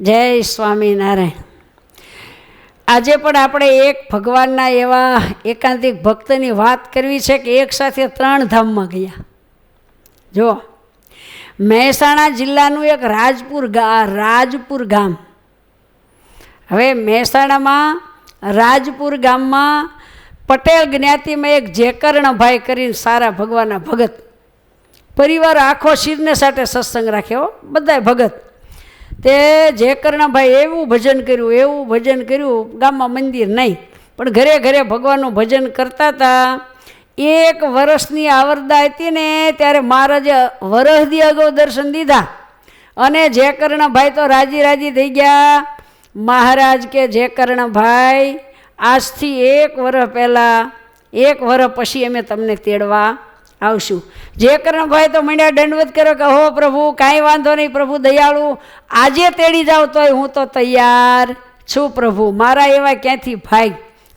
જય સ્વામિનારાયણ. આજે પણ આપણે એક ભગવાનના એવા એકાંતિક ભક્તની વાત કરવી છે કે એક સાથે ત્રણ ધામમાં ગયા. જો મહેસાણા જિલ્લાનું એક રાજપુર ગા, રાજપુર ગામ. હવે મહેસાણામાં રાજપુર ગામમાં પટેલ જ્ઞાતિમાં એક જેકર્ણભાઈ કરીને સારા ભગવાનના ભગત. પરિવાર આખો શિરને સાથે સત્સંગ રાખ્યો બધાય ભગત. તે જેકર્ણભાઈ એવું ભજન કર્યું, એવું ભજન કર્યું, ગામમાં મંદિર નહીં. પણ ઘરે ઘરે ભગવાનનું ભજન કરતા હતા. એક વર્ષની આવરદા હતી ને, ત્યારે મહારાજે વરસદી અગાઉ દર્શન દીધા. અને જયકર્ણભાઈ તો રાજી રાજી થઈ ગયા. મહારાજ કે, જયકર્ણભાઈ, આજથી એક વર્ષ પહેલાં, એક વર્ષ પછી અમે તમને તેડવા આવશું. જે કર્ણભાઈ તો મંડ્યા દંડવત કરો કે, હો પ્રભુ, કાંઈ વાંધો નહીં, પ્રભુ દયાળુ, આજે તેડી જાવ તોય હું તો તૈયાર છું પ્રભુ. મારા એવા ક્યાંથી ભાઈ?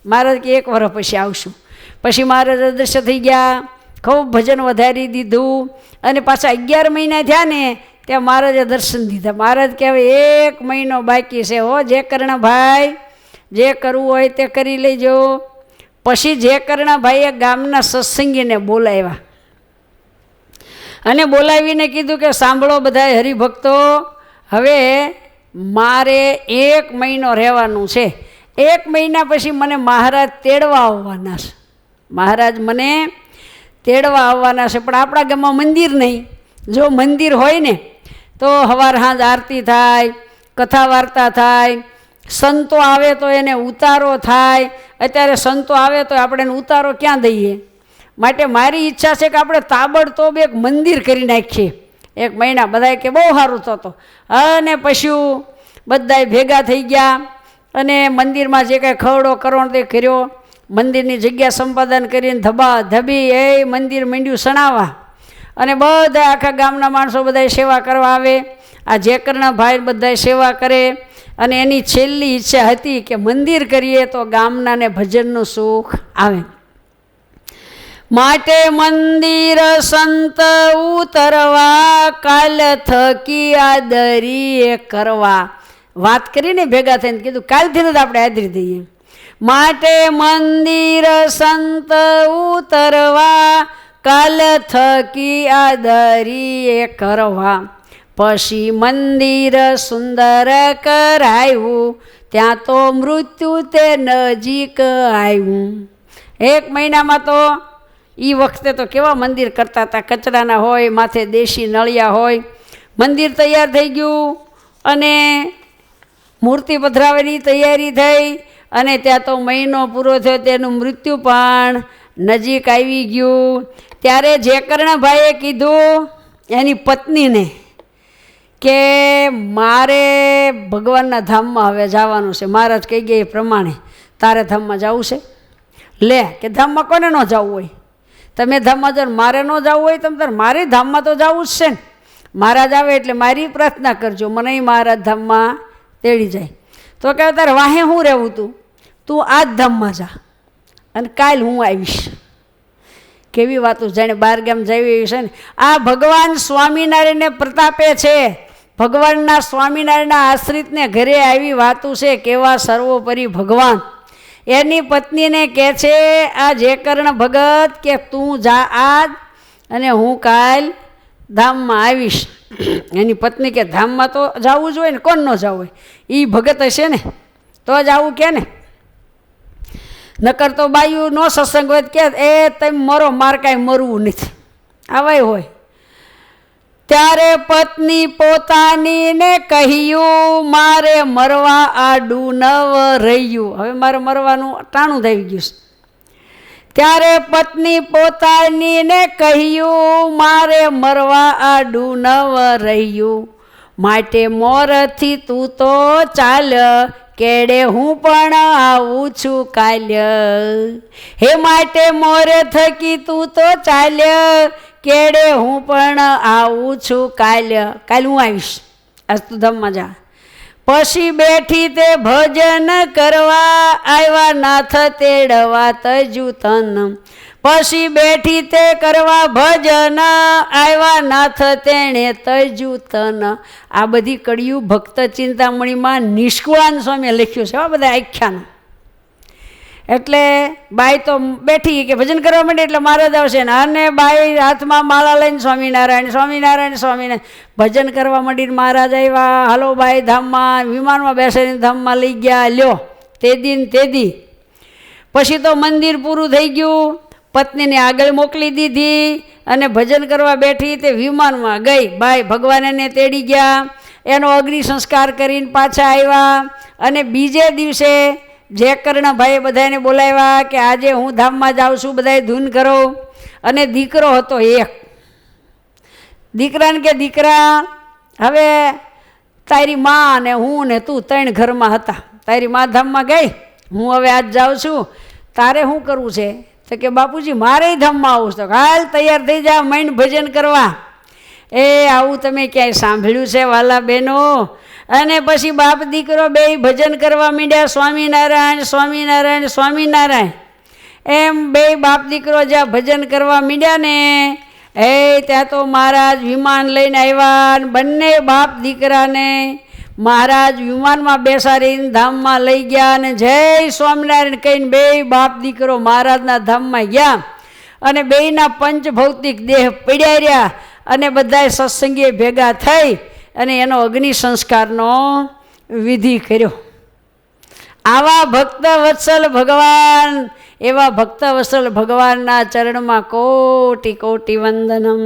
મારા એક વર્ષ પછી આવશું. પછી મહારાજ અદૃશ્ય થઈ ગયા, ખૂબ ભજન વધારી દીધું, અને પાછા અગિયાર મહિના થયા ને, ત્યાં મહારાજે દર્શન દીધા. મહારાજ કે, હવે એક મહિનો બાકી છે. હો, જે કર્ણભાઈ જે કરવું હોય તે કરી લેજો. પછી જે કર્ણભાઈએ ગામના સત્સંગીને બોલાવ્યા. અને બોલાવીને કીધું કે સાંભળો બધા હરિભક્તો, હવે મારે એક મહિનો રહેવાનું છે. એક મહિના પછી મને મહારાજ તેડવા આવવાના છે. મહારાજ મને તેડવા આવવાના છે, પણ આપણા ગામમાં મંદિર નહીં. જો મંદિર હોય ને, તો હવાર હાંજ આરતી થાય, કથા વાર્તા થાય, સંતો આવે તો એને ઉતારો થાય. અત્યારે સંતો આવે તો આપણે એને ઉતારો ક્યાં દઈએ? માટે મારી ઈચ્છા છે કે આપણે તાબડતોબ એક મંદિર કરી નાખીએ. એક મહિના બધાએ કે બહુ સારું થતો. અને પશુ બધાએ ભેગા થઈ ગયા અને મંદિરમાં જે કાંઈ ખવડો કરોણ તે કર્યો. મંદિરની જગ્યા સંપાદન કરીને ધબા ધબી એ મંદિર માંડ્યું સણાવા. અને બધા આખા ગામના માણસો બધાએ સેવા કરવા આવે. આ જેકરના ભાઈ બધાએ સેવા કરે. અને એની છેલ્લી ઈચ્છા હતી કે મંદિર કરીએ તો ગામનાને ભજનનું સુખ આવે. માટે મંદિર સંત ઉતરવા, કાલ થકી આદરીએ કરવા. વાત કરીને ભેગા થઈને કીધું, કાલથી જ આપણે આદરી દઈએ. માટે મંદિર સંત ઉતરવા, કાલ થકી આદરીએ કરવા. પછી મંદિર સુંદર કરાયું, ત્યાં તો મૃત્યુ તે નજીક આવ્યું. એક મહિનામાં તો એ વખતે તો કેવા મંદિર કરતા હતા? કચરાના હોય, માથે દેશી નળિયા હોય. મંદિર તૈયાર થઈ ગયું અને મૂર્તિ પધરાવવાની તૈયારી થઈ અને ત્યાં તો મહિનો પૂરો થયો, તેનું મૃત્યુ પણ નજીક આવી ગયું. ત્યારે જે કર્ણભાઈએ કીધું એની પત્નીને કે મારે ભગવાનના ધામમાં હવે જવાનું છે. મહારાજ કહી ગયા એ પ્રમાણે તારે ધામમાં જવું છે. લે, કે ધામમાં કોને ન જવું હોય? તમે ધામમાં જાઓ મારે ન જવું હોય તમે તારે મારી ધામમાં તો જવું જ છે ને. મહારાજ આવે એટલે મારી પ્રાર્થના કરજો, મને મહારાજ ધામમાં તેડી જાય. તો કે તારે વાહે હું રહેવું તું? તું આ જ ધામમાં જા અને કાલ હું આવીશ. કેવી વાતો, જાણે ગામ જઈ એવી છે ને. આ ભગવાન સ્વામિનારાયણને પ્રતાપે છે. ભગવાનના સ્વામિનારાયણના આશ્રિતને ઘરે આવી વાતું છે, કેવા સર્વોપરી ભગવાન. એની પત્નીને કહે છે, આ જે કર્ણ ભગત કે તું જા આજ અને હું કાલ ધામમાં આવીશ. એની પત્ની કે, ધામમાં તો જવું જોઈએ ને, કોણ ન જવું હોય? એ ભગત હશે ને? તો જ આવું કે ને? નકર તો બાયું નો સત્સંગ હોય કે, એ તમે મરો માર કાંઈ મરવું નથી. આવાય હોય. ત્યારે પત્ની પોતાનીને કહ્યું, મારે મરવા આડું નવ રહ્યું. હવે મારે મરવાનું ટાણું થઈ ગયું છે. ત્યારે પત્ની પોતાનીને કહ્યું, મારે મરવા આડું નવ રહ્યું. માટે મોરથી તું તો ચાલ, કેડે હું પણ આવું છું કાલ્ય હે, માટે મોર થકી તું તો ચાલ્ય કેડે હું પણ આવું છું કાલ કાલ હું આવીશ. આજ તું ધમમાં જા. પછી બેઠી તે ભજન કરવા આવ્યા નાથ તેડવા તજુ તન પછી બેઠી તે કરવા ભજન આવ્યા નાથ તેણે તજુ તન આ બધી કડિયું ભક્ત ચિંતામણીમાં નિષ્કુળાન સ્વામીએ લખ્યું છે આ બધા આખ્યાન. એટલે બાઈ તો બેઠી કે ભજન કરવા માંડી એટલે મહારાજ આવશે. ને અને બાઈ હાથમાં માળા લઈને સ્વામિનારાયણ સ્વામિનારાયણ સ્વામિનારાયણ. ભજન કરવા માંડીને મહારાજ આવ્યા. હાલો બાઈ, ધામમાં, વિમાનમાં બેસીને ધામમાં લઈ ગયા. લ્યો, તે દિન તે દી. પછી તો મંદિર પૂરું થઈ ગયું. પત્નીને આગળ મોકલી દીધી અને ભજન કરવા બેઠી તે વિમાનમાં ગઈ. બાઈ ભગવાનને તેડી ગયા. એનો અગ્નિ સંસ્કાર કરીને પાછા આવ્યા. અને બીજે દિવસે જે કર્ણભાઈએ બધાને બોલાવ્યા કે આજે હું ધામમાં જાઉં છું બધાએ ધૂન કરો. અને દીકરો હતો એક. દીકરાને કે, દીકરા, હવે તારી માં ને હું ને તું ત્રણ ઘરમાં હતા. તારી મા ધામમાં ગઈ? હું હવે આજ જાઉં છું. તારે શું કરવું છે? તો કે, બાપુજી મારે ધામમાં આવું તો હાલ તૈયાર થઈ જા માઇન્ડ ભજન કરવા. એ, આવું તમે ક્યાંય સાંભળ્યું છે, વાલા બહેનો? અને પછી બાપ દીકરો બે ભજન કરવા માંડ્યા, સ્વામિનારાયણ સ્વામિનારાયણ સ્વામિનારાયણ. એમ બે બાપ દીકરો જ્યાં ભજન કરવા માંડ્યા ને, એ ત્યાં તો મહારાજ વિમાન લઈને આવ્યા બંને બાપ દીકરાને મહારાજ વિમાનમાં બેસાડીને ધામમાં લઈ ગયા અને જય સ્વામિનારાયણ કહીને બે બાપ દીકરો મહારાજના ધામમાં ગયા. અને બેયના પંચ ભૌતિક દેહ પડ્યા રહ્યા અને બધાએ સત્સંગીએ ભેગા થઈ અને એનો અગ્નિ સંસ્કારનો વિધિ કર્યો. આવા ભક્ત વત્સલ ભગવાન, એવા ભક્ત વત્સલ ભગવાનના ચરણમાં કોટી કોટી વંદનમ.